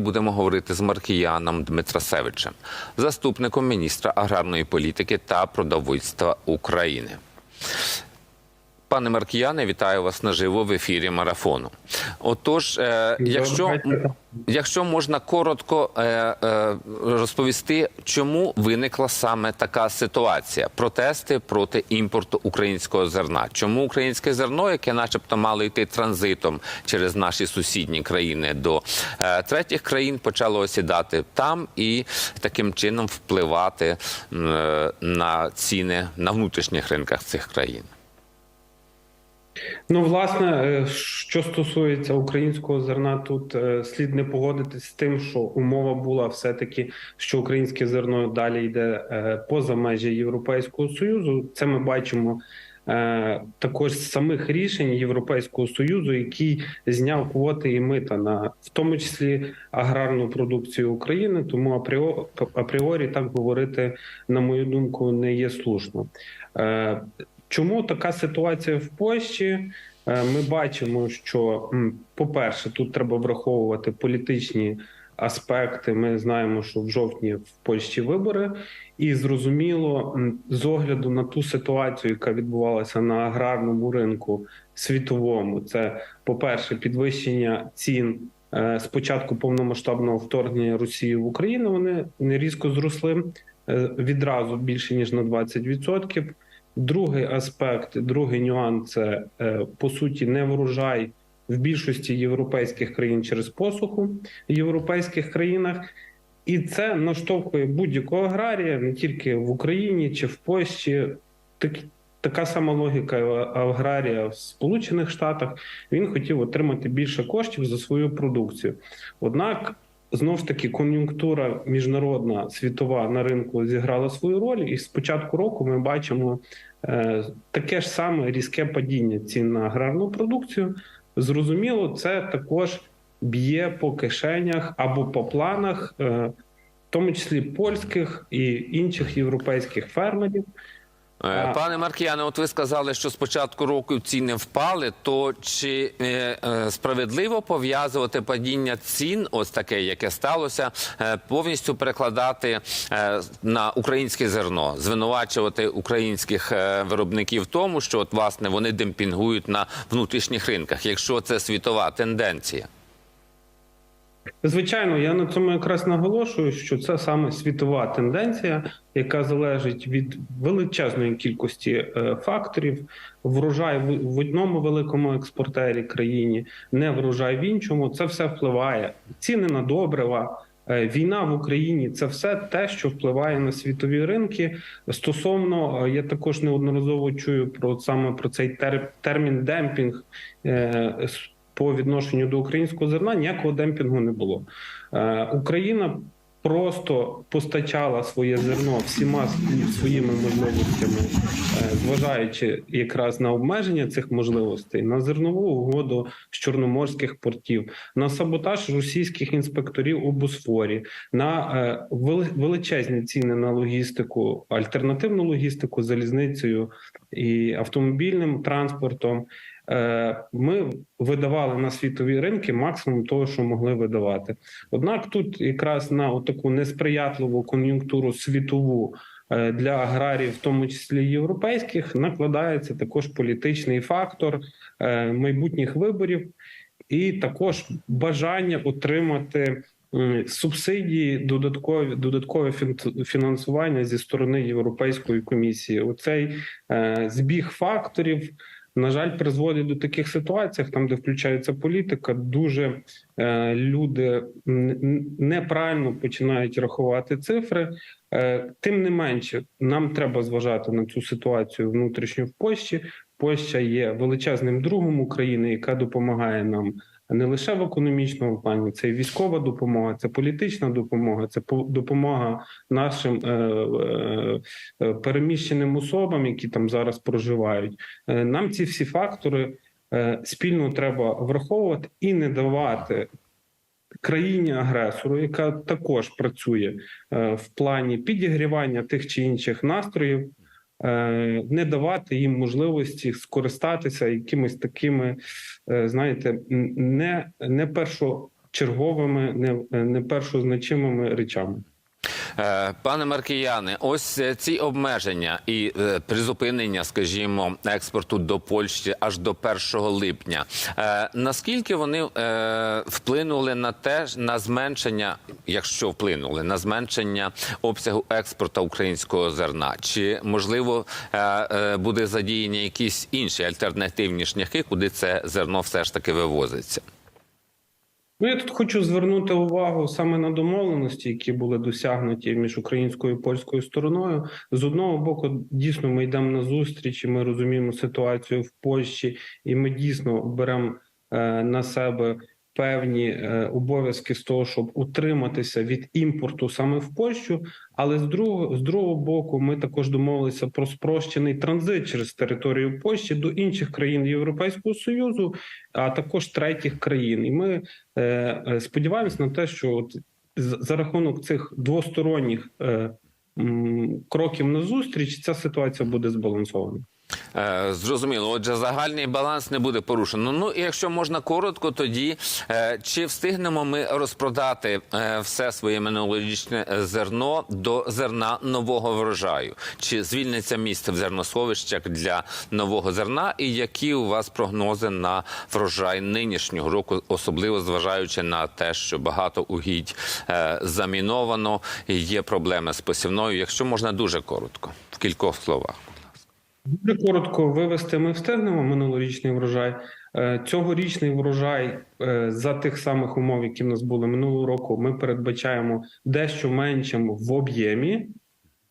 Будемо говорити з Маркіяном Дмитрасевичем, заступником міністра аграрної політики та продовольства України. Пане Маркіяне, вітаю вас наживо в ефірі марафону. Отож, е, якщо, якщо можна коротко е, е, розповісти, чому виникла саме така ситуація: протести проти імпорту українського зерна. Чому українське зерно, яке, начебто, мало йти транзитом через наші сусідні країни до третіх країн, почало осідати там і таким чином впливати на ціни на внутрішніх ринках цих країн? Ну, власне, е, що стосується українського зерна, тут е, слід не погодитись з тим, що умова була все-таки, що українське зерно далі йде е, поза межі Європейського союзу. Це ми бачимо також з самих рішень Європейського союзу, який зняв квоти і мита на в тому числі аграрну продукцію України. Тому апріо- апріорі так говорити, на мою думку, не є слушно. Е, Чому така ситуація в Польщі? Е, Ми бачимо, що, по-перше, тут треба враховувати політичні аспекти. Ми знаємо, що в жовтні в Польщі вибори, і зрозуміло, з огляду на ту ситуацію, яка відбувалася на аграрному ринку світовому, це по-перше, підвищення цін. е, З початку повномасштабного вторгнення Росії в Україну вони не різко зросли е, відразу більше ніж на 20%. Другий аспект, другий нюанс це е, по суті не врожай в більшості європейських країн через посуху в європейських країнах, і це наштовхує будь-якого аграрія не тільки в Україні чи в Польщі. Так, така сама логіка аграрія в Сполучених Штатах. Він хотів отримати більше коштів за свою продукцію. Однак Знов ж таки, кон'юнктура міжнародна світова на ринку зіграла свою роль, і з початку року ми бачимо е, таке ж саме різке падіння цін на аграрну продукцію. Зрозуміло, це також б'є по кишенях або по планах, е, в тому числі польських і інших європейських фермерів. Е, Пане Маркіяне, от ви сказали, що з початку року ціни впали. То чи е, е, справедливо пов'язувати падіння цін, ось таке, яке сталося, повністю перекладати на українське зерно, звинувачувати українських виробників в тому, що от власне вони демпінгують на внутрішніх ринках, якщо це світова тенденція? Звичайно, я на цьому якраз наголошую, що це саме світова тенденція, яка залежить від величезної кількості е, факторів. Врожай в одному великому експортері країні, не врожай в іншому. Це все впливає. Ціни на добрива. е, Війна в Україні це все те, що впливає на світові ринки. Стосовно е, я також неодноразово чую про саме про цей тер- термін демпінг по відношенню до українського зерна. Ніякого демпінгу не було. Е, Україна просто постачала своє зерно всіма своїми можливостями, е, зважаючи якраз на обмеження цих можливостей, на зернову угоду з чорноморських портів, на саботаж російських інспекторів у Босфорі, на е, величезні ціни на логістику, альтернативну логістику залізницею і автомобільним транспортом. Е, Ми видавали на світові ринки максимум того, що могли видавати. Однак тут якраз на таку несприятливу кон'юнктуру світову е, для аграрів, в тому числі європейських, накладається також політичний фактор е, майбутніх виборів, і також бажання отримати. Субсидії, додаткові додаткове фін- фінансування зі сторони Європейської комісії. Оцей збіг факторів на жаль, призводить до таких ситуацій, там, де включається політика, дуже е, люди неправильно починають рахувати цифри. Е, тим не менше, нам треба зважати на цю ситуацію внутрішньо в Польщі. Польща є величезним другом України, яка допомагає нам. Не лише в економічному плані, це і військова допомога, це політична допомога, це по- допомога нашим е, е, е, переміщеним особам, які там зараз проживають. Нам ці всі фактори спільно треба враховувати і не давати країні агресору, яка також працює в плані підігрівання тих чи інших настроїв. Е, Не давати їм можливості скористатися якимись такими, е, знаєте, не, не першочерговими, не, не першозначимими речами. Е, Пане Маркіяне, ось е, ці обмеження і е, призупинення, скажімо, експорту до Польщі аж до 1 липня. Наскільки вони вплинули на те на зменшення, якщо вплинули на зменшення обсягу експорту українського зерна? Чи можливо буде задіяні якісь інші альтернативні шляхи, куди це зерно все ж таки вивозиться? Ну, я тут хочу звернути увагу саме на домовленості, які були досягнуті між українською і польською стороною. З одного боку, дійсно, ми йдемо на зустріч, і ми розуміємо ситуацію в Польщі, і ми дійсно беремо е, на себе певні е, обов'язки з того, щоб утриматися від імпорту саме в Польщу. Але з другого з другого боку, ми також домовилися про спрощений транзит через територію Польщі до інших країн Європейського союзу, а також третіх країн. І ми е, е, сподіваємось на те, що от за рахунок цих двосторонніх е, кроків на зустріч ця ситуація буде збалансована. Е, Зрозуміло. Отже, загальний баланс не буде порушено. Ну і якщо можна коротко, тоді е, чи встигнемо ми розпродати е, все своє минулорічне зерно до зерна нового врожаю? Чи звільниться місце в зерносховищах для нового зерна? І які у вас прогнози на врожай нинішнього року, особливо зважаючи на те, що багато угідь заміновано, і є проблеми з посівною? Якщо можна дуже коротко, в кількох словах. Дуже коротко вивести ми встигнемо минулорічний врожай. Е, Цьогорічний врожай е, за тих самих умов, які в нас були минулого року, ми передбачаємо дещо меншим в об'ємі,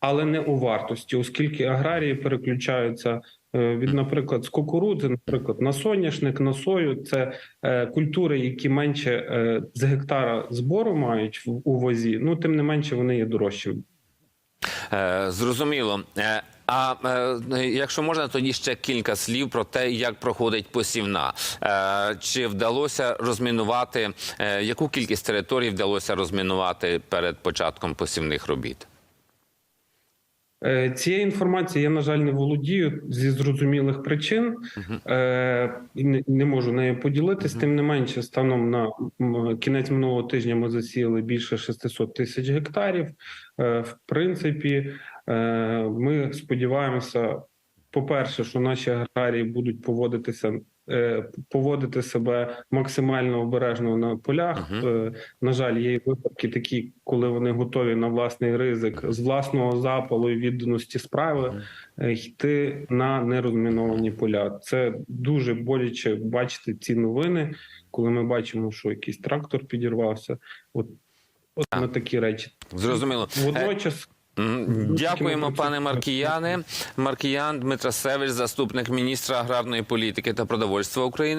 але не у вартості, оскільки аграрії переключаються е, від, наприклад, з кукурудзи, наприклад, на соняшник, на сою. Це культури, які менше з гектара збору мають у возі. Ну тим не менше вони є дорожчими. Зрозуміло. А е, якщо можна, тоді ще кілька слів про те, як проходить посівна. Е, Чи вдалося розмінувати, е, яку кількість територій вдалося розмінувати перед початком посівних робіт? Е, Цієї інформації я, на жаль, не володію зі зрозумілих причин. Е, і не, не можу нею поділитись. Тим не менше, станом на кінець минулого тижня ми засіяли більше 600 тисяч гектарів. Е, в принципі, ми сподіваємося, по-перше, що наші аграрії будуть поводитися. е, Поводити себе максимально обережно на полях. Е, На жаль, є випадки такі, коли вони готові на власний ризик з власного запалу і відданості справи е, йти на нерозміновані поля. Це дуже боляче бачити ці новини, коли ми бачимо, що якийсь трактор підірвався. От, от на такі речі. Зрозуміло. Е, Водночас. Дякуємо, пане Маркіяне. Маркіян Дмитрасевич, заступник міністра аграрної політики та продовольства України.